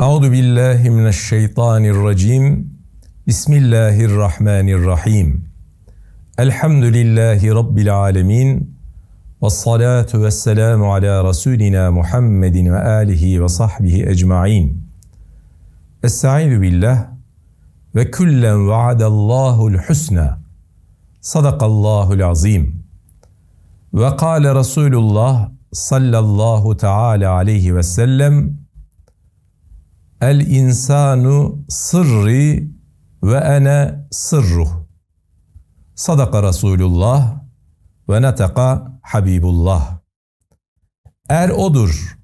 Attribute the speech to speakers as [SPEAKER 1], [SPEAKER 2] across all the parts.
[SPEAKER 1] Euzu billahi mineşşeytanirracim. Bismillahirrahmanirrahim. Elhamdülillahi rabbil alamin. Ves salatu vesselamu ala rasulina Muhammedin ve alihi ve sahbihi ecmaîn. Estaizu billah ve kullen vaadallahu'l husna. Sadakallahu'l azim. Ve kâle Resulullah sallallahu teala aleyhi ve sellem El insanu sırri ve ene sırruh. Sadaka Resulullah ve neteka Habibullah. Er odur,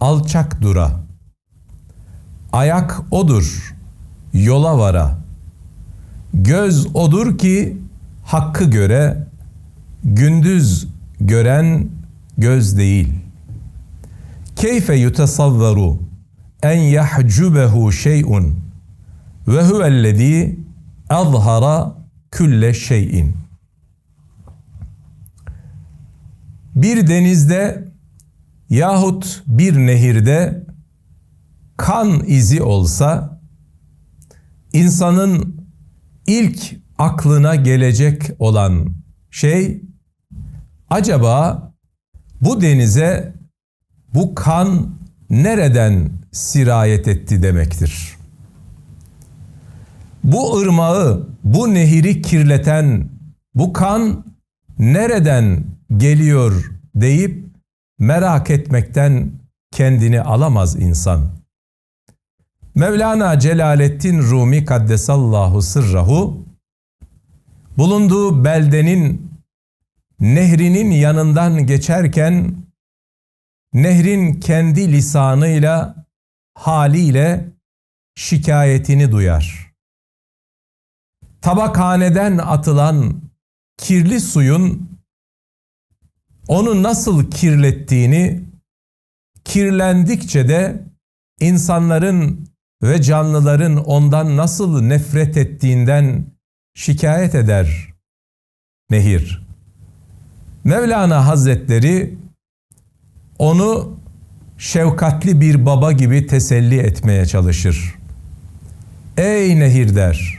[SPEAKER 1] alçak dura. Ayak odur, yola vara. Göz odur ki hakkı göre, gündüz gören göz değil. Keyfe yutesavveru en yahcubehu şey'un ve huvellezî azhara külle şeyin. Bir denizde yahut bir nehirde kan izi olsa insanın ilk aklına gelecek olan şey acaba bu denize bu kan nereden sirayet etti demektir. Bu ırmağı, bu nehiri kirleten bu kan nereden geliyor deyip merak etmekten kendini alamaz insan. Mevlana Celaleddin Rumi Kaddesallahu Sırrahu bulunduğu beldenin nehrinin yanından geçerken nehrin kendi lisanıyla haliyle şikayetini duyar. Tabakhaneden atılan kirli suyun onu nasıl kirlettiğini, kirlendikçe de insanların ve canlıların ondan nasıl nefret ettiğinden şikayet eder nehir. Mevlana Hazretleri onu şefkatli bir baba gibi teselli etmeye çalışır. Ey nehir der,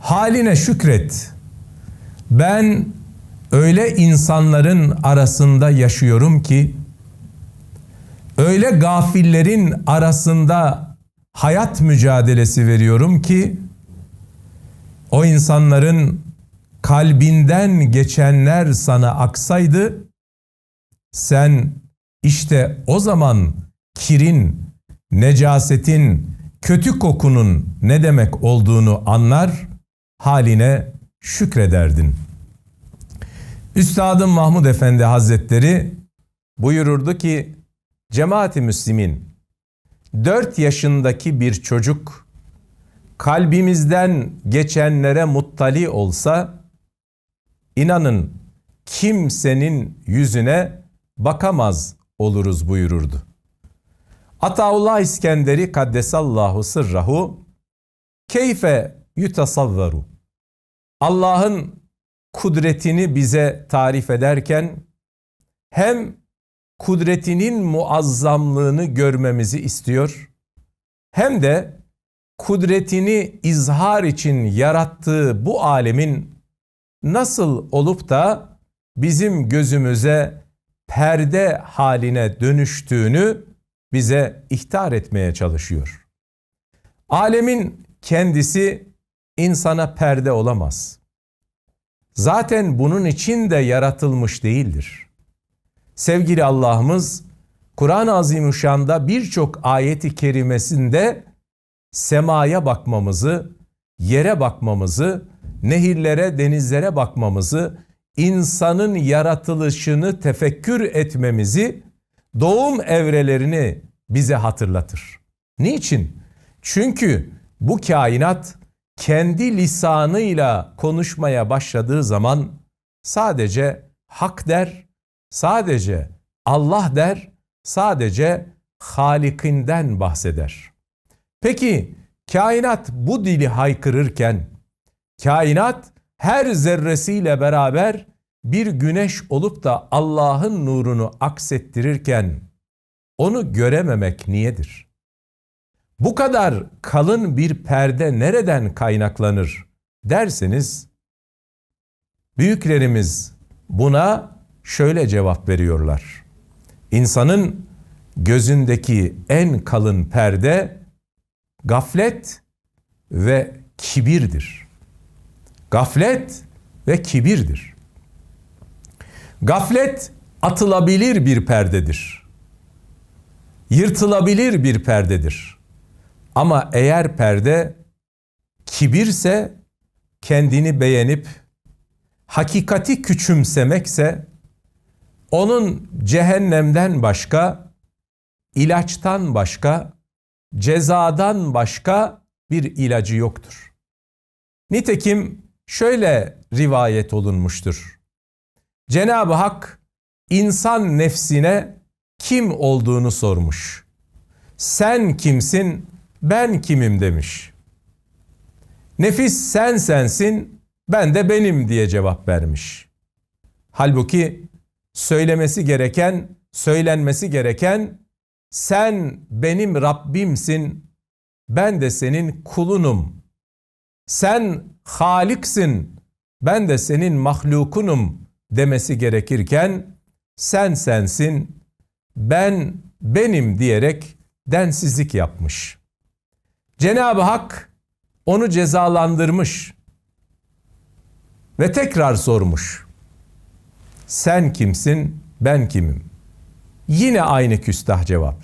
[SPEAKER 1] haline şükret. Ben öyle insanların arasında yaşıyorum ki, öyle gafillerin arasında hayat mücadelesi veriyorum ki, o insanların kalbinden geçenler sana aksaydı, sen işte o zaman kirin, necasetin, kötü kokunun ne demek olduğunu anlar, haline şükrederdin. Üstadım Mahmud Efendi Hazretleri buyururdu ki, Cemaati Müslimin, dört yaşındaki bir çocuk kalbimizden geçenlere muttali olsa, inanın kimsenin yüzüne bakamaz oluruz buyururdu. Ataullah İskenderi kaddesallahu sırrahu keyfe yutasavvaru Allah'ın kudretini bize tarif ederken hem kudretinin muazzamlığını görmemizi istiyor hem de kudretini izhar için yarattığı bu alemin nasıl olup da bizim gözümüze perde haline dönüştüğünü bize ihtar etmeye çalışıyor. Alemin kendisi insana perde olamaz. Zaten bunun için de yaratılmış değildir. Sevgili Allah'ımız Kur'an-ı Azimüşşan'da birçok ayeti kerimesinde semaya bakmamızı, yere bakmamızı, nehirlere, denizlere bakmamızı, insanın yaratılışını tefekkür etmemizi, doğum evrelerini bize hatırlatır. Niçin? Çünkü bu kainat kendi lisanıyla konuşmaya başladığı zaman sadece hak der, sadece Allah der, sadece Halikinden bahseder. Peki kainat bu dili haykırırken, kainat her zerresiyle beraber bir güneş olup da Allah'ın nurunu aksettirirken onu görememek niyedir? Bu kadar kalın bir perde nereden kaynaklanır derseniz büyüklerimiz buna şöyle cevap veriyorlar. İnsanın gözündeki en kalın perde gaflet ve kibirdir. Gaflet ve kibirdir. Gaflet atılabilir bir perdedir. Yırtılabilir bir perdedir. Ama eğer perde kibirse, kendini beğenip hakikati küçümsemekse onun cehennemden başka, ilaçtan başka, cezadan başka bir ilacı yoktur. Nitekim şöyle rivayet olunmuştur. Cenab-ı Hak insan nefsine kim olduğunu sormuş. Sen kimsin, ben kimim demiş. Nefis sen sensin, ben de benim diye cevap vermiş. Halbuki söylemesi gereken, söylenmesi gereken sen benim Rabbimsin, ben de senin kulunum. Sen Haliksin, ben de senin mahlukunum demesi gerekirken sen sensin, ben benim diyerek densizlik yapmış. Cenab-ı Hak onu cezalandırmış ve tekrar sormuş. Sen kimsin, ben kimim? Yine aynı küstah cevap.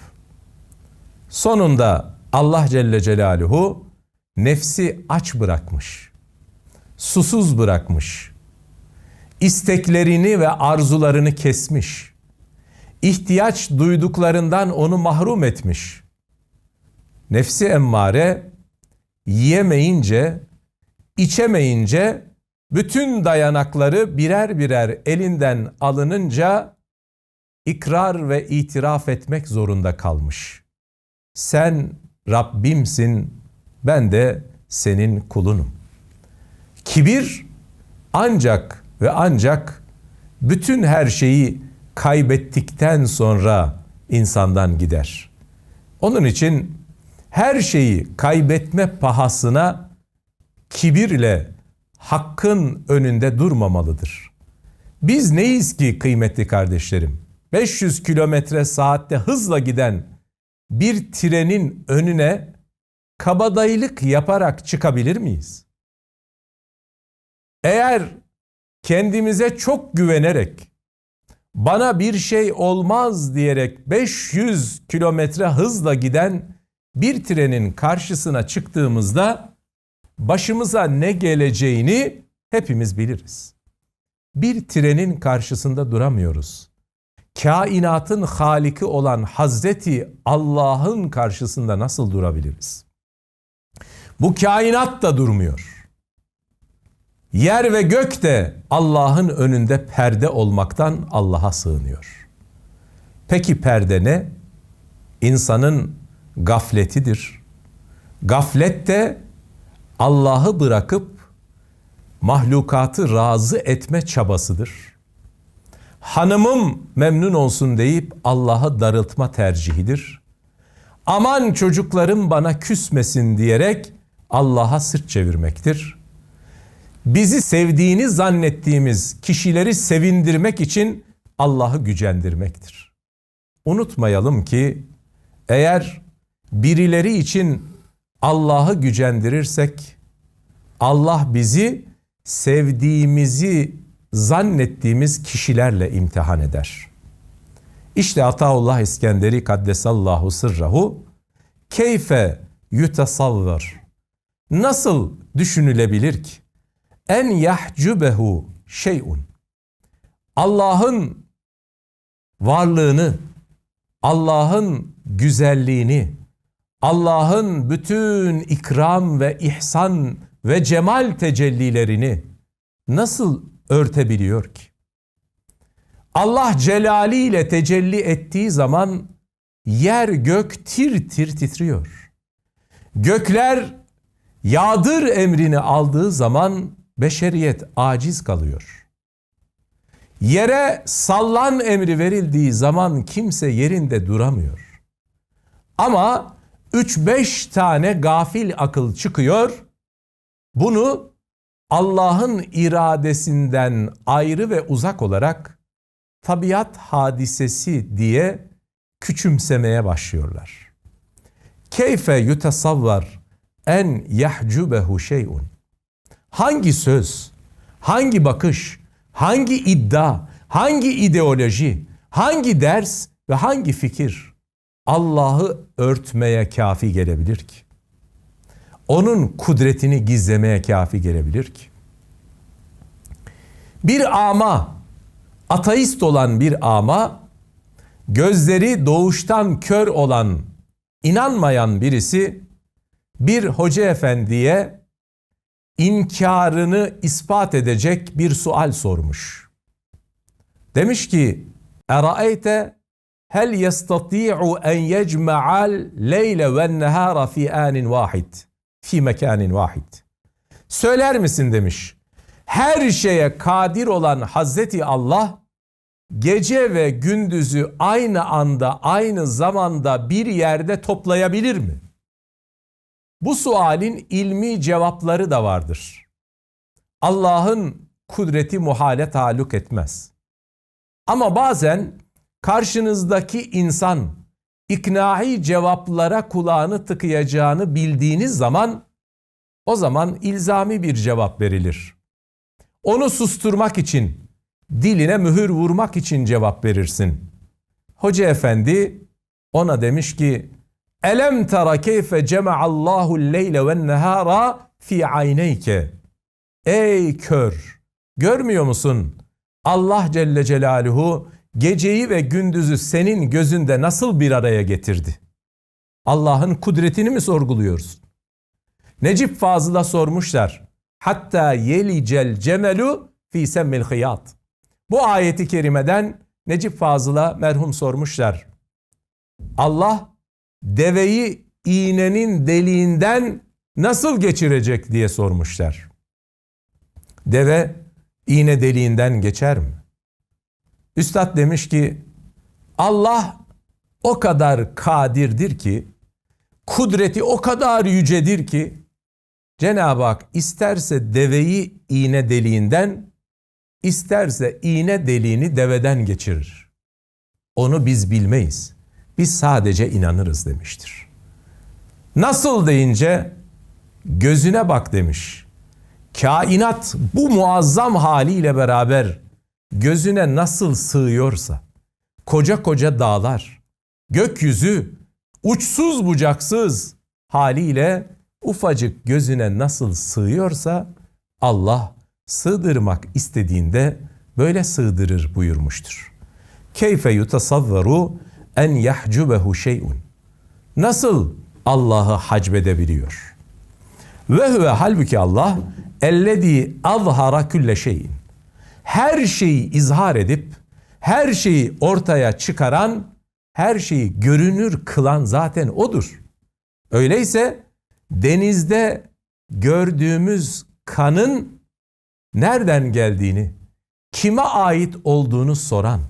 [SPEAKER 1] Sonunda Allah Celle Celaluhu nefsi aç bırakmış. Susuz bırakmış. isteklerini ve arzularını kesmiş. ihtiyaç duyduklarından onu mahrum etmiş. Nefsi emmare yiyemeyince, içemeyince bütün dayanakları birer birer elinden alınınca ikrar ve itiraf etmek zorunda kalmış. Sen Rabbimsin, ben de senin kulunum. Kibir ancak ve ancak bütün her şeyi kaybettikten sonra insandan gider. Onun için her şeyi kaybetme pahasına kibirle hakkın önünde durmamalıdır. Biz neyiz ki kıymetli kardeşlerim? 500 kilometre saatte hızla giden bir trenin önüne kabadayılık yaparak çıkabilir miyiz? Eğer kendimize çok güvenerek bana bir şey olmaz diyerek 500 kilometre hızla giden bir trenin karşısına çıktığımızda başımıza ne geleceğini hepimiz biliriz. Bir trenin karşısında duramıyoruz. Kainatın haliki olan Hazreti Allah'ın karşısında nasıl durabiliriz? Bu kainat da durmuyor. Yer ve gök de Allah'ın önünde perde olmaktan Allah'a sığınıyor. Peki perde ne? İnsanın gafletidir. Gaflet de Allah'ı bırakıp mahlukatı razı etme çabasıdır. Hanımım memnun olsun deyip Allah'ı darıltma tercihidir. Aman çocuklarım bana küsmesin diyerek Allah'a sırt çevirmektir. Bizi sevdiğini zannettiğimiz kişileri sevindirmek için Allah'ı gücendirmektir. Unutmayalım ki eğer birileri için Allah'ı gücendirirsek Allah bizi sevdiğimizi zannettiğimiz kişilerle imtihan eder. İşte Ataullah İskenderi Kaddesallahu sırrahu keyfe yutasavvar nasıl düşünülebilir ki en yahcubehu şeyun Allah'ın varlığını Allah'ın güzelliğini Allah'ın bütün ikram ve ihsan ve cemal tecellilerini nasıl örtebiliyor ki? Allah celaliyle tecelli ettiği zaman yer gök tir tir titriyor. Gökler yağdır emrini aldığı zaman beşeriyet aciz kalıyor. Yere sallan emri verildiği zaman kimse yerinde duramıyor. Ama 3-5 tane gafil akıl çıkıyor. Bunu Allah'ın iradesinden ayrı ve uzak olarak tabiat hadisesi diye küçümsemeye başlıyorlar. Keyfe yutasavvar en yahcubehu şey'un. Hangi söz, hangi bakış, hangi iddia, hangi ideoloji, hangi ders ve hangi fikir Allah'ı örtmeye kafi gelebilir ki? Onun kudretini gizlemeye kafi gelebilir ki? Bir ama, ateist olan bir ama, gözleri doğuştan kör olan, inanmayan birisi bir hoca efendiye inkarını ispat edecek bir sual sormuş. Demiş ki: "Eraeyte hel yestati'u en yecma'al leyle ve nehara fi anin vahid fi mekanin vahid." Söyler misin demiş. Her şeye kadir olan Hazreti Allah gece ve gündüzü aynı anda, aynı zamanda bir yerde toplayabilir mi? Bu sualin ilmi cevapları da vardır. Allah'ın kudreti muhale taluk etmez. Ama bazen karşınızdaki insan iknai cevaplara kulağını tıkayacağını bildiğiniz zaman o zaman ilzami bir cevap verilir. Onu susturmak için, diline mühür vurmak için cevap verirsin. Hoca efendi ona demiş ki Elem tara keyfe cema'allahu leyle ve nehara fi ayneyke. Ey kör! Görmüyor musun? Allah Celle Celaluhu geceyi ve gündüzü senin gözünde nasıl bir araya getirdi? Allah'ın kudretini mi sorguluyorsun? Necip Fazıl'a sormuşlar. Hatta yelicel cemelu fi semmil hıyat. Bu ayeti kerimeden Necip Fazıl'a merhum sormuşlar. Allah deveyi iğnenin deliğinden nasıl geçirecek diye sormuşlar. Deve iğne deliğinden geçer mi? Üstad demiş ki Allah o kadar kadirdir ki kudreti o kadar yücedir ki Cenab-ı Hak isterse deveyi iğne deliğinden isterse iğne deliğini deveden geçirir. Onu biz bilmeyiz. Biz sadece inanırız demiştir. Nasıl deyince gözüne bak demiş. Kainat bu muazzam haliyle beraber gözüne nasıl sığıyorsa, koca koca dağlar, gökyüzü uçsuz bucaksız haliyle ufacık gözüne nasıl sığıyorsa Allah sığdırmak istediğinde böyle sığdırır buyurmuştur. Keyfe yutasavvaru en yahcubehu şey'un. Nasıl Allah'ı hacbedebiliyor? Ve huve halbuki Allah ellezî azhara külle şeyin. Her şeyi izhar edip her şeyi ortaya çıkaran, her şeyi görünür kılan zaten odur. Öyleyse denizde gördüğümüz kanın nereden geldiğini, kime ait olduğunu soran,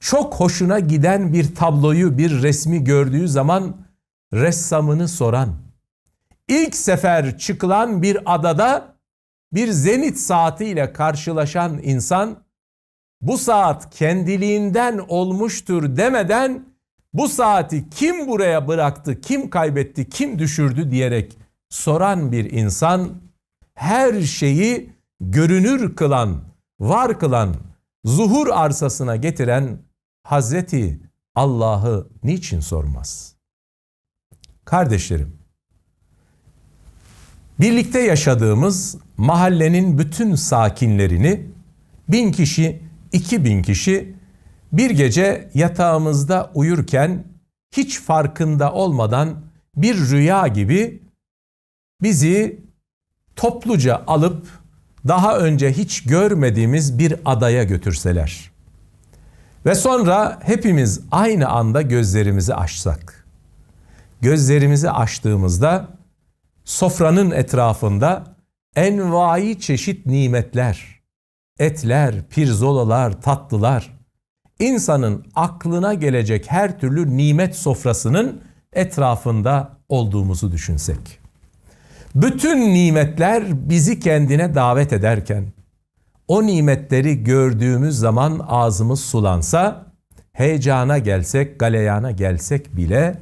[SPEAKER 1] çok hoşuna giden bir tabloyu, bir resmi gördüğü zaman ressamını soran, ilk sefer çıkılan bir adada bir zenit saatiyle karşılaşan insan, bu saat kendiliğinden olmuştur demeden bu saati kim buraya bıraktı, kim kaybetti, kim düşürdü diyerek soran bir insan her şeyi görünür kılan, var kılan, zuhur arsasına getiren Hazreti Allah'ı niçin sormaz? Kardeşlerim, birlikte yaşadığımız mahallenin bütün sakinlerini bin kişi, iki bin kişi bir gece yatağımızda uyurken hiç farkında olmadan bir rüya gibi bizi topluca alıp daha önce hiç görmediğimiz bir adaya götürseler ve sonra hepimiz aynı anda gözlerimizi açsak. Gözlerimizi açtığımızda sofranın etrafında envai çeşit nimetler, etler, pirzolalar, tatlılar, insanın aklına gelecek her türlü nimet sofrasının etrafında olduğumuzu düşünsek. Bütün nimetler bizi kendine davet ederken o nimetleri gördüğümüz zaman ağzımız sulansa, heyecana gelsek, galeyana gelsek bile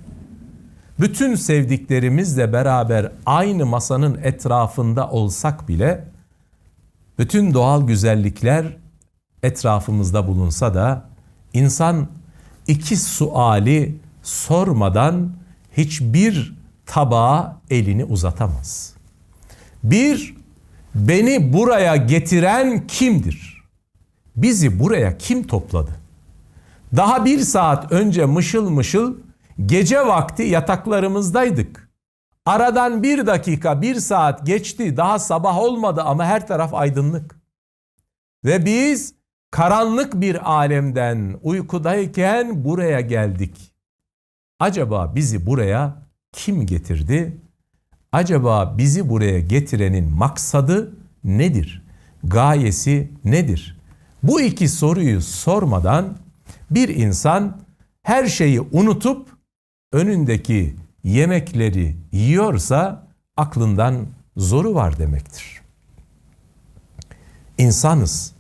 [SPEAKER 1] bütün sevdiklerimizle beraber aynı masanın etrafında olsak bile bütün doğal güzellikler etrafımızda bulunsa da insan iki suali sormadan hiçbir tabağa elini uzatamaz. Bir, beni buraya getiren kimdir? Bizi buraya kim topladı? Daha bir saat önce mışıl mışıl gece vakti yataklarımızdaydık. Aradan bir dakika, bir saat geçti. Daha sabah olmadı ama her taraf aydınlık. Ve biz karanlık bir alemden uykudayken buraya geldik. Acaba bizi buraya kim getirdi? Acaba bizi buraya getirenin maksadı nedir? Gayesi nedir? Bu iki soruyu sormadan bir insan her şeyi unutup önündeki yemekleri yiyorsa aklından zoru var demektir. İnsanız.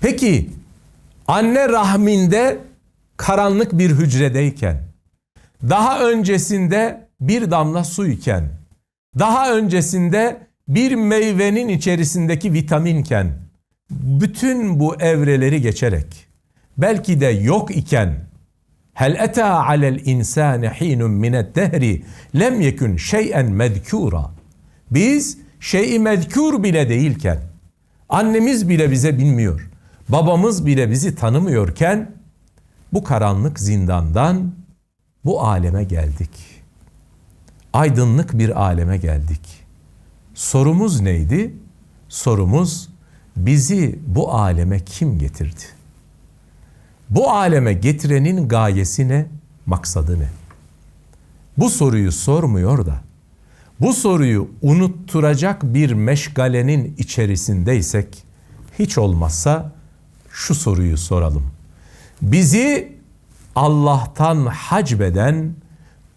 [SPEAKER 1] Peki anne rahminde karanlık bir hücredeyken, daha öncesinde bir damla su iken, daha öncesinde bir meyvenin içerisindeki vitaminken, bütün bu evreleri geçerek, belki de yok iken, Hel eta alel insani hinun minet dehri lem yekun şey'en medkura. Biz şey'i medkur bile değilken, annemiz bile bize bilmiyor, babamız bile bizi tanımıyorken bu karanlık zindandan bu aleme geldik. Aydınlık bir aleme geldik. Sorumuz neydi? Sorumuz bizi bu aleme kim getirdi? Bu aleme getirenin gayesi ne? Maksadı ne? Bu soruyu sormuyor da bu soruyu unutturacak bir meşgalenin içerisindeysek hiç olmazsa şu soruyu soralım. Bizi Allah'tan hacbeden,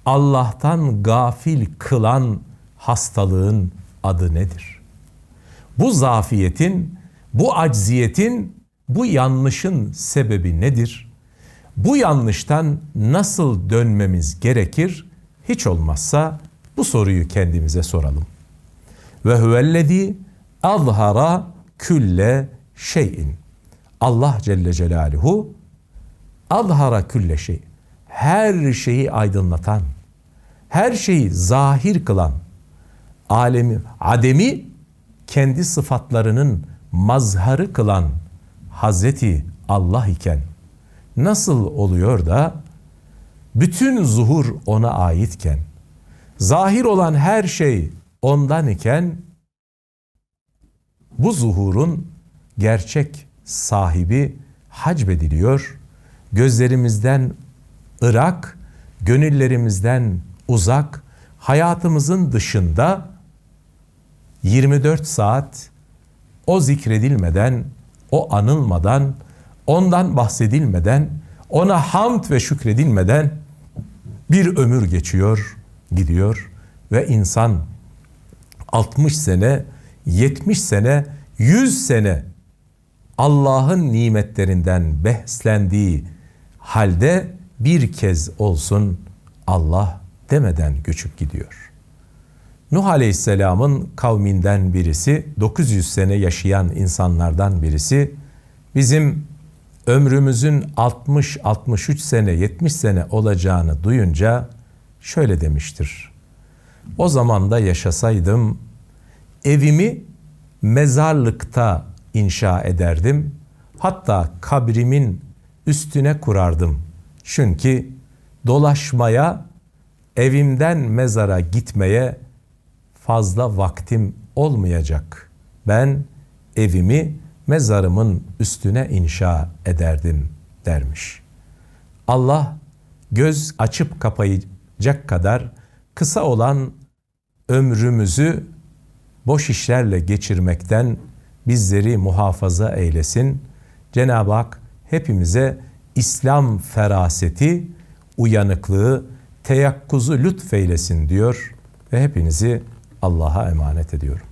[SPEAKER 1] Allah'tan gafil kılan hastalığın adı nedir? Bu zafiyetin, bu acziyetin bu yanlışın sebebi nedir? Bu yanlıştan nasıl dönmemiz gerekir? Hiç olmazsa bu soruyu kendimize soralım. Ve huvellezî azhara külle şeyin. Allah Celle Celaluhu azhara külle şey. Her şeyi aydınlatan, her şeyi zahir kılan, alemi, ademi kendi sıfatlarının mazharı kılan Hazreti Allah iken nasıl oluyor da bütün zuhur ona aitken zahir olan her şey ondan iken bu zuhurun gerçek sahibi hacbediliyor. Gözlerimizden ırak, gönüllerimizden uzak, hayatımızın dışında 24 saat o zikredilmeden o anılmadan, ondan bahsedilmeden, ona hamd ve şükredilmeden bir ömür geçiyor, gidiyor ve insan 60 sene, 70 sene, 100 sene Allah'ın nimetlerinden beslendiği halde bir kez olsun Allah demeden göçüp gidiyor. Nuh Aleyhisselam'ın kavminden birisi, 900 sene yaşayan insanlardan birisi, bizim ömrümüzün 60-63 sene, 70 sene olacağını duyunca şöyle demiştir. O zaman da yaşasaydım evimi mezarlıkta inşa ederdim. Hatta kabrimin üstüne kurardım. Çünkü dolaşmaya, evimden mezara gitmeye fazla vaktim olmayacak. Ben evimi mezarımın üstüne inşa ederdim dermiş. Allah göz açıp kapayacak kadar kısa olan ömrümüzü boş işlerle geçirmekten bizleri muhafaza eylesin. Cenab-ı Hak hepimize İslam feraseti, uyanıklığı,
[SPEAKER 2] teyakkuzu lütfeylesin diyor ve hepinizi Allah'a emanet ediyorum.